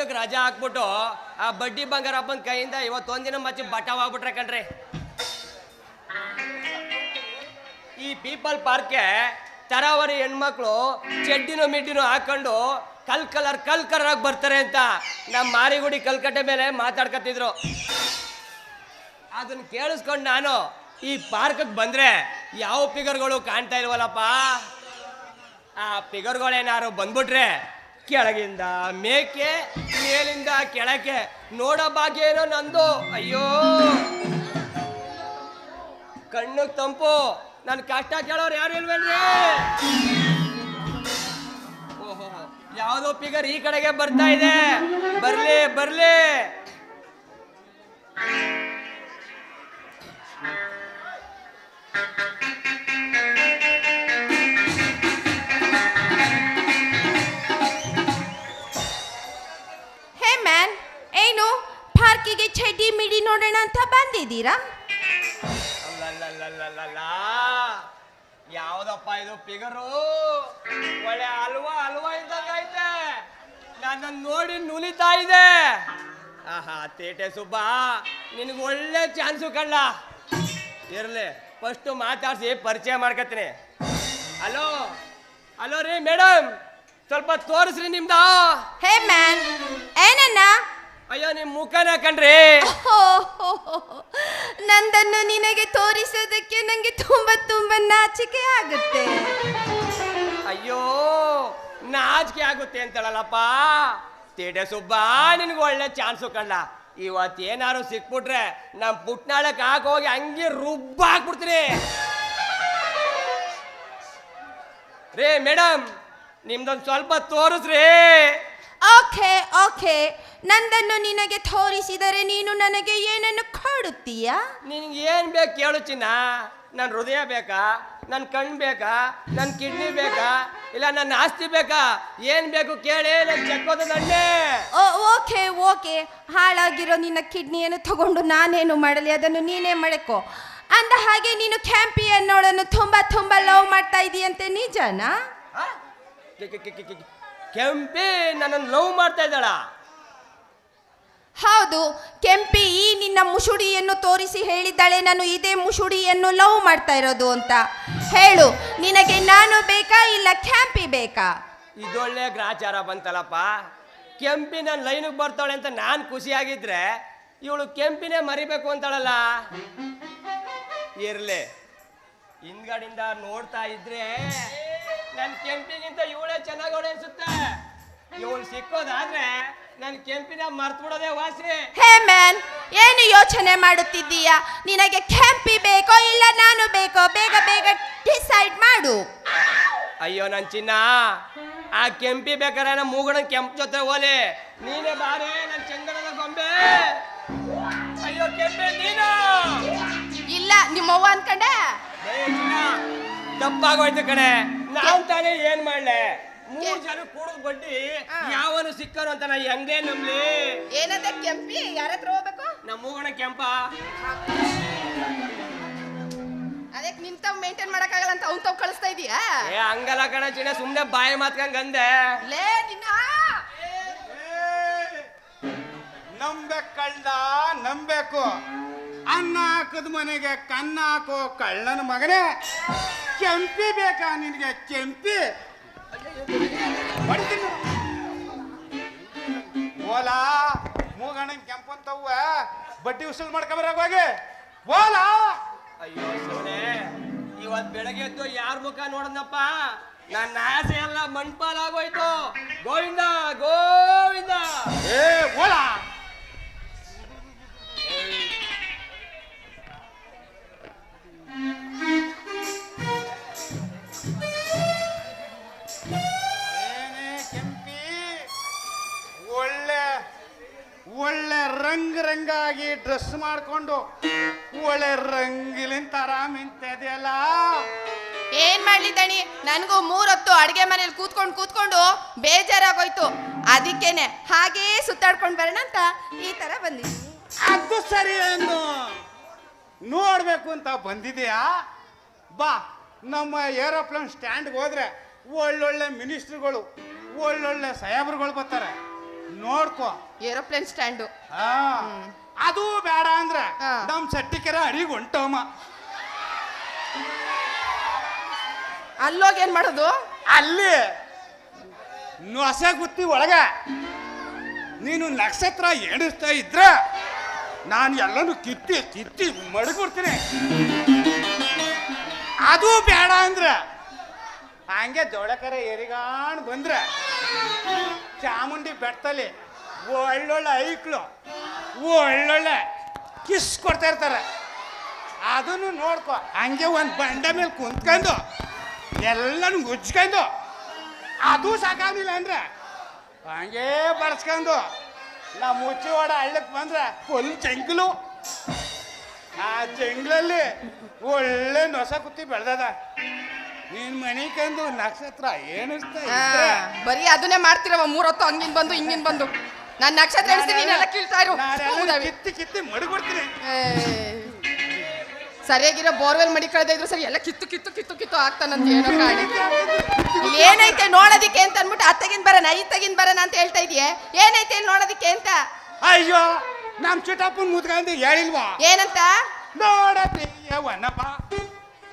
ಕೆಲ್ಸಕ್ಕೆ ರಜಾ ಹಾಕ್ಬಿಟ್ಟು ಆ ಬಡ್ಡಿ ಬಂಗಾರಪ್ಪನ ಕೈಯಿಂದ ಇವತ್ತೊಂದಿನ ಮಚ್ಚಿ ಬಟಾವಾಗ್ಬಿಟ್ರೆ ಕಣ್ರಿ. ಈ ಪೀಪಲ್ ಪಾರ್ಕ್ಗೆ ತರಾವರಿ ಹೆಣ್ಮಕ್ಳು ಚೆಡ್ಡಿನ ಮಿಡ್ಡಿನೋ ಹಾಕೊಂಡು ಕಲ್ ಕಲರ್ ಕಲ್ ಕಲರ್ ಬರ್ತಾರೆ ಅಂತ ನಮ್ಮ ಮಾರಿಗುಡಿ ಕಲ್ಕಟ್ಟೆ ಮೇಲೆ ಮಾತಾಡ್ಕತ್ತಿದ್ರು. ಅದನ್ನ ಕೇಳಿಸ್ಕೊಂಡು ನಾನು ಈ ಪಾರ್ಕ್ಗೆ ಬಂದ್ರೆ ಯಾವ ಫಿಗರ್ಗಳು ಕಾಣ್ತಾ ಇಲ್ವಲ್ಲಪ್ಪ? ಆ ಫಿಗರ್ಗಳೇನಾರು ಬಂದ್ಬಿಟ್ರೆ ಕೆಳಗಿಂದ ಮೇಕೆ ಮೇಲಿಂದ ಕೆಳಕ್ಕೆ ನೋಡ ಭಾಗ್ಯ ನಂದು. ಅಯ್ಯೋ. ಕಣ್ಣು ತಂಪು. ನನ್ನ ಕಷ್ಟ ಕೇಳೋರು ಯಾರು ಇಲ್ವೇನ್ರಿ? ಓಹೋ. ಯಾವುದೋ ಫಿಗರ್ ಈ ಕಡೆಗೆ ಬರ್ತಾ ಇದೆ. ಬರ್ಲಿ ಬರ್ಲಿ. ಹೇ ಅಲ್ಲಲ್ಲಲ್ಲಲ್ಲಲ್ಲ. ಯಾವ್ದಪ್ಪ ಇದು ಪಿಗರು? ಒಳ್ಳೆ ಹಲ್ವಾ ಹಲ್ವಾ ಇದ್ದಂಗೈತೆ ನನ್ನ ನೋಡಿ ನುಲಿತಾ ಇದೆ. ಆಹಾ ತೇಟೆ ಸುಬ್ಬ ನಿನಗೆ ಒಳ್ಳೆ ಚಾನ್ಸು ಕಳ್ಳ ಇರ್ಲಿ ಫಸ್ಟ್ ಮಾತಾಡ್ಸಿ ಪರಿಚಯ ಮಾಡ್ಕತ್ತೀನಿ. ಹಲೋ ಹಲೋ ರೀ ಮೇಡಮ್ ಸ್ವಲ್ಪ ತೋರಿಸ್ರಿ ನಿಮ್ದು. ಹೇ ಮ್ಯಾನ್ ಏನನ್ನ ಅಯ್ಯೋ ನಿಮ್ ಮುಖನ ಕಣ್ರಿ. ನಂದನ್ನು ನಿನಗೆ ತೋರಿಸೋದಕ್ಕೆ ನನಗೆ ತುಂಬಾ ತುಂಬಾ ನಾಚಿಕೆ ಆಗುತ್ತೆ. ಅಯ್ಯೋ ನಾಚಿಕೆ ಆಗುತ್ತೆ ಅಂತಳಲ್ಲಪ್ಪ. ತೆಡೆ ಸುಬ್ಬ ನಿನಗೆ ಒಳ್ಳೆ ಚಾನ್ಸು ಕಳ್ಳ ಇವತ್ತೇನಾರು ಸಿಕ್ಬಿಟ್ರೆ ನಮ್ ಪುಟ್ನಾಳಕ್ ಹಾಕೋಗಿ ಹಂಗೆ ರುಬ್ಬ ಹಾಕ್ಬಿಡ್ತೀನಿ. ರೇ ಮೇಡಮ್ ನಿಮ್ದೊಂದು ಸ್ವಲ್ಪ ತೋರಿಸ್ರಿ. Okay okay. ನಂದನ್ನು ನಿನಗೆ ತೋರಿಸಿದರೆ ನೀನು ನನಗೆ ಏನನ್ನು ಕೊಡುತ್ತೀಯಾ ನಿನ್ಗೆ ಏನ್ ಬೇಕು ಕೇಳು ಚಿನ್ನ ನನ್ನ ಹೃದಯ ಬೇಕಾ ನನ್ನ ಕಣ್ಣು ಬೇಕಾ ನನ್ನ ಕಿಡ್ನಿ ಬೇಕಾ ಇಲ್ಲ ನನ್ನ ಆಸ್ತಿ ಬೇಕಾ ಏನ್ ಬೇಕು ಕೇಳಿ ನಾನು ಚೆಕ್ಕೋದು ನನ್ನೇ ಓ ಓಕೆ ಓಕೆ ಹಾಳಾಗಿರೋ ನಿನ್ನ ಕಿಡ್ನಿಯನ್ನು ತಗೊಂಡು ನಾನೇನು ಮಾಡಲಿ ಅದನ್ನು ನೀನೇ ಮಳೆಕೊ ಅಂದ ಹಾಗೆ ನೀನು ಕ್ಯಾಂಪಿಯನ್ ಅನ್ನೋಳನ್ನು ತುಂಬಾ ತುಂಬಾ ಲವ್ ಮಾಡ್ತಾ ಇದೀಯಂತೆ ನಿಜನಾ ಕೆಂಪಿ ನನ್ನನ್ನು ಲವ್ ಮಾಡ್ತಾ ಇದ್ದಾಳ ಹೌದು ಕೆಂಪಿ ಈ ನಿನ್ನ ಮುಸುಡಿಯನ್ನು ತೋರಿಸಿ ಹೇಳಿದ್ದಾಳೆ, ನಾನು ಇದೇ ಮುಸುಡಿಯನ್ನು ಲವ್ ಮಾಡ್ತಾ ಇರೋದು ಅಂತ ಹೇಳು. ನಿನಗೆ ನಾನು ಬೇಕಾ ಇಲ್ಲ ಕ್ಯಾಂಪಿ ಬೇಕಾ? ಇದೊಳ್ಳೆ ಗ್ರಾಚಾರ ಬಂತಲ್ಲಪ್ಪ. ಕೆಂಪಿ ನನ್ನ ಲೈನಿಗೆ ಬರ್ತಾಳೆ ಅಂತ ನಾನು ಖುಷಿಯಾಗಿದ್ರೆ ಇವಳು ಕೆಂಪಿನೇ ಮರಿಬೇಕು ಅಂತಾಳಲ್ಲ. ಇರ್ಲಿ. ಹಿಂದ್ಗಡಿಂದ ನೋಡ್ತಾ ಇದ್ರೆ ನನ್ನ ಕೆಂಪಿಗಿಂತ ಇವಳೇ ಚೆನ್ನಾಗಿ ಅನ್ಸುತ್ತೆ ಇವಳು ಸಿಕ್ಕೋದಾದ್ರೆ ನನ್ನ ಕೆಂಪಿನ ಮರ್ತು ಬಿಡೋದೇ ವಾಸಿ. ಹೇ ಮ್ಯಾನ್ ಏನು ಯೋಚನೆ ಮಾಡುತ್ತಿದ್ದೀಯಾ? ನಿನಗೆ ಕೆಂಪಿ ಬೇಕೋ ಇಲ್ಲ ನಾನು ಬೇಕೋ? ಬೇಗ ಬೇಗ ಡಿಸೈಡ್ ಮಾಡು. ಅಯ್ಯೋ ನನ್ ಚಿನ್ನ ಆ ಕೆಂಪಿ ಬೇಕಾರೆ ನಮ್ಮ ಮೂಗಣ ಕೆಂಪು ಜೊತೆ ಓಲೆ ನೀನೇ ಬಾರೆ ನನ್ನ ಚಂದನದ ಗೊಂಬೆ. ಅಯ್ಯೋ ಕೆಂಪೆ ನೀನು. ಇಲ್ಲ ನಿಮ್ಮವ್ವ ಅನ್ಕಂಡೆ? ಏ ಚಿನ್ನ, ತಪ್ಪಾಗೋಯ್ತು ಕಣೆ. ನಾನ್ ತಾನೇ ಏನ್ ಮಾಡ್ಲೆ? ಮೂರ್ ಜನ ಕೊಡೋ ಬಡ್ಡಿ ಯಾವನು ಸಿಕ್ಕರು ಅಂತ ನಾ ಹೆಂಗೆ ನಂಬ್ಲಿ? ಏನಂತ ಕೆಂಪಿ? ಯಾರ ಹತ್ರ ಹೋಗ್ಬೇಕು? ನಮ್ಮ ಮೂಗಣ ಕೆಂಪ. ಅದಕ್ಕೆ ನಿನ್ ತಾವ್ ಮೇಂಟೈನ್ ಮಾಡಕ್ಕಾಗಲ್ಲ ಅಂತ ಅವ್ನ್ ತಾವ್ ಕಳಿಸ್ತಾ ಇದೀಯಾ? ಏ ಹಂಗಲ್ಲ ಕಣ ಚಿನ್ನ ಸುಮ್ನೆ ಬಾಯಿ ಮಾತ್ಕಂಗ್ ಅಂದೆ. ಲೇ ನಿನ್ನ ನಂಬೇಕು ಕಳ್ಳ ನಂಬೇಕು. ಅನ್ನ ಹಾಕದ ಮನೆಗೆ ಕನ್ನ ಹಾಕೋ ಕಳ್ಳನ ಮಗನೇ. ಕೆಂಪಿ ಬೇಕಾ ನಿನಗೆ? ಕೆಂಪಿ. ಓಲಾ, ಮೂಗಣ್ಣನ್ ಕೆಂಪಂತವ್ವ, ಬಡ್ಡಿ ಉಸುಲ್ ಮಾಡ್ಕೊಂಬರಾಗ ಹೋಗಿ. ಓಲಾ. ಅಯ್ಯೋ ಶಿವನೇ, ಇವತ್ ಬೆಳಗ್ಗೆ ಎದ್ದು ಯಾರ ಮುಖ ನೋಡದ್ನಪ್ಪ? ನನ್ನ ಆಸೆ ಎಲ್ಲ ಮಣ್ಪಾಲಾಗೋಯ್ತು. ಆಗೋಯ್ತು ಗೋವಿಂದ! ಡ್ರೆಸ್ ಮಾಡ್ಕೊಂಡು ಒಳ್ಳೆ ರಂಗಿಲಿನ ತರ ಮಿಂತಿದೆಯಲ್ಲ? ಏನ್ ಮಾಡ್ಲಿ ನನಗೂ ಮೂರೊತ್ತು ಅಡುಗೆ ಮನೇಲಿ ಕೂತ್ಕೊಂಡು ಕೂತ್ಕೊಂಡು ಬೇಜಾರಾಗೋಯ್ತು. ಅದಕ್ಕೇನೆ ಹಾಗೇ ಸುತ್ತಾಡ್ಕೊಂಡು ಬರೋಣ ಅಂತ ಈ ತರ ಬಂದಿದ್ದೀನಿ. ಅದು ಸರಿ ಅನ್ನು ನೋಡ್ಬೇಕು ಅಂತ ಬಂದಿದ್ಯಾ? ಬಾ ನಮ್ಮ ಏರೋಪ್ಲೇನ್ ಸ್ಟ್ಯಾಂಡ್ಗೆ ಹೋದ್ರೆ ಒಳ್ಳೊಳ್ಳೆ ಮಿನಿಸ್ಟ್ರುಗಳು ಒಳ್ಳೊಳ್ಳೆ ಸಾಹೇಬ್ರುಗಳು ಬರ್ತಾರೆ. ನೋಡ್ಕೋ. Aeroplane stand. ಆ, ಅದು ಬೇಡ ಅಂದ್ರೆ ನಮ್ಮ ನಮ್ ಚಟ್ಟಿಕೆರ ಅಡಿಗೆ ಹೊಂಟವಮ್ಮ ಅಲ್ಲೋಗಿ ಏನ್ ಮಾಡೋದು? ಅಲ್ಲಿ ನೊಸೆ ಗುತ್ತಿ ಒಳಗ ನೀನು ನಕ್ಷತ್ರ ಎಣಿಸ್ತಾ ಇದ್ರೆ ನಾನು ಎಲ್ಲನೂ ಕಿತ್ತಿ ಕಿತ್ತಿ ಮಡಗ್ಬಿಡ್ತೀನಿ. ಅದು ಬೇಡ ಅಂದ್ರೆ ಹಂಗೆ ದೊಳಕರ ಎರಿಗಾಣ್ ಬಂದ್ರೆ ಚಾಮುಂಡಿ ಬೆಟ್ಟದಲ್ಲಿ ಒಳ್ಳೊಳ್ಳೆ ಐಕ್ಳು ಒಳ್ಳೊಳ್ಳೆ. ಕಿಸ್ ಕೊಡ್ತಾ ಇರ್ತಾರೆ. ಅದನ್ನು ನೋಡ್ಕೊ. ಹಂಗೆ ಒಂದು ಬಂಡೆ ಮೇಲೆ ಕುಂತ್ಕೊಂಡು ಎಲ್ಲನೂ ಉಜ್ಕೊಂಡು ಅದು ಸಾಕಾಗಲಿಲ್ಲ ಅಂದ್ರೆ? ಹಂಗೆ ಬರ್ಸ್ಕೊಂಡು ನಾ ಮುಚ್ಚಿ ಓಡ ಹಳ್ಳಕ್ಕೆ ಬಂದ್ರೆ ಫುಲ್ ಜಂಗ್ಲು. ಆ ಜಂಗ್ಲಲ್ಲಿ ಒಳ್ಳೆ ನೊಸ ಕುತ್ತಿ ಬೆಳ್ದದ. ನೀನ್ ಮನೆ ಕಂದು ನಕ್ಷತ್ರ ಏನಿಸ್ತಾ ಬರೀ ಅದನ್ನೇ ಮಾಡ್ತಿರವ, ಮೂರೊತ್ತು ಹಂಗಿನ್ ಬಂದು ಹಿಂಗಿನ್ ಬಂದು. ನಾನ್ ನಕ್ಷತ್ರ ಎಣಿಸ್ತೀನಿ ನೀನೆಲ್ಲ ಕೀಳ್ತಾ ಇರು. ನಾನೆಲ್ಲ ಹೌದವಿ. ಕಿತ್ತಿ ಕಿತ್ತಿ ಮಡಗ್ಬಿಡ್ತೀನಿ. ಏ, ಸರಿಯಾಗಿರೋ ಬೋರ್ವೆಲ್ ಮಡಿ ಕಳೆದ ಇದ್ರು ಸರಿ ಎಲ್ಲ ಕಿತ್ತು ಕಿತ್ತು ಕಿತ್ತು ಕಿತ್ತು ಆಗ್ತಾನಂತ ಏನೋ ಕಾಣಿ. ಏನೈತೆ ನೋಡೋದಿಕ್ಕೆ ಅಂತ ಅನ್ಬಿಟ್ಟು ಅತ್ತಗಿನ್ ಬರೋಣ ಇತ್ತಗಿನ್ ಬರೋಣ ಅಂತ ಹೇಳ್ತಾ ಇದೀಯ? ಏನೈತೆ ಇಲ್ಲಿ ನೋಡೋದಿಕ್ಕೆ ಅಂತ? ಅಯ್ಯೋ ನಮ್ ಚಿಟಪ್ಪನ್ ಮುದ್ಕೊಂಡು ಹೇಳಿಲ್ವಾ? ಏನಂತ? ನೋಡ ವನಪ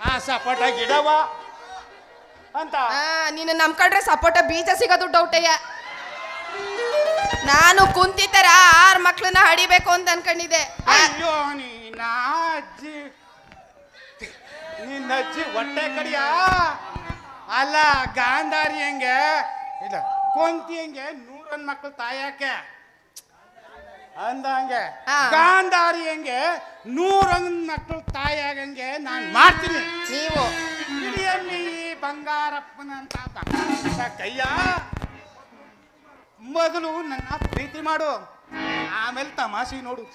ಆ ಸಪೋಟ ಗಿಡವ ಅಂತ. ಆ, ನೀನು ಕಡ್ರೆ ಸಪೋಟ ಬೀಜ ಸಿಗೋದು ಡೌಟಯ್ಯ ನಾನು ಕುಂತಿತರ ಆರ್ ಮಕ್ಳನ್ನ ಹಡಿಬೇಕು ಅಂತ ಅನ್ಕೊಂಡಿದ್ದೆ. ಅಯ್ಯೋ ನೀನ ಅಜ್ಜಿ. ನಿನ್ನ ಅಜ್ಜಿ ಹೊಟ್ಟೆ ಕಡಿಯ? ಅಲ್ಲ ಗಾಂಧಾರಿ ಹೆಂಗೆ? ಇಲ್ಲ ಕುಂತಿ ಹೆಂಗೆ? ನೂರನ್ ಮಕ್ಳು ತಾಯಾಕೆ ಅಂದಂಗೆ ಹಂಗೆ. ಗಾಂಧಾರಿ ಹೆಂಗೆ? ನೂರನ್ ಮಕ್ಳು ತಾಯಾಗಂಗೆ ನಾನ್ ಮಾಡ್ತೀನಿ. ನೀವು. ಬಂಗಾರಪ್ಪನಂತ ಕಯ್ಯಾ ಕೈಯ? ಮೊದಲು ನನ್ನ ಪ್ರೀತಿ ಮಾಡು. ಆಮೇಲೆ ತಮಾಷೆ ನೋಡು.